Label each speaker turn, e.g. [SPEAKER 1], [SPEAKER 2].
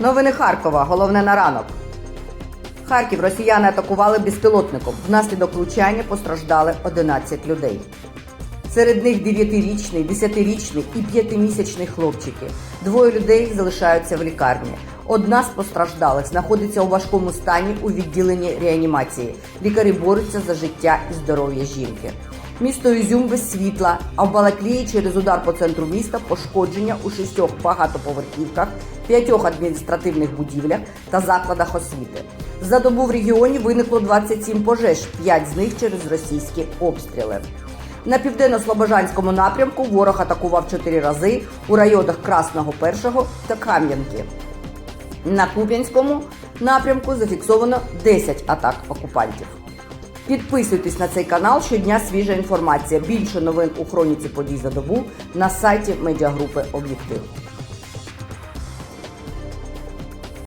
[SPEAKER 1] Новини Харкова. Головне на ранок. Харків росіяни атакували безпілотником. Внаслідок влучання постраждали 11 людей. Серед них 9-річний, 10-річний і 5-місячний хлопчики. Двоє людей залишаються в лікарні. Одна з постраждалих знаходиться у важкому стані у відділенні реанімації. Лікарі борються за життя і здоров'я жінки. Місто Ізюм без світла, а в Балаклії через удар по центру міста пошкодження у шістьох багатоповерхівках, п'ятьох адміністративних будівлях та закладах освіти. За добу в регіоні виникло 27 пожеж, 5 з них через російські обстріли. На південно-слобожанському напрямку ворог атакував чотири рази у районах Красного Першого та Кам'янки. На Куп'янському напрямку зафіксовано 10 атак окупантів. Підписуйтесь на цей канал щодня свіжа інформація. Більше новин у хроніці подій за добу на сайті медіагрупи Об'єктив.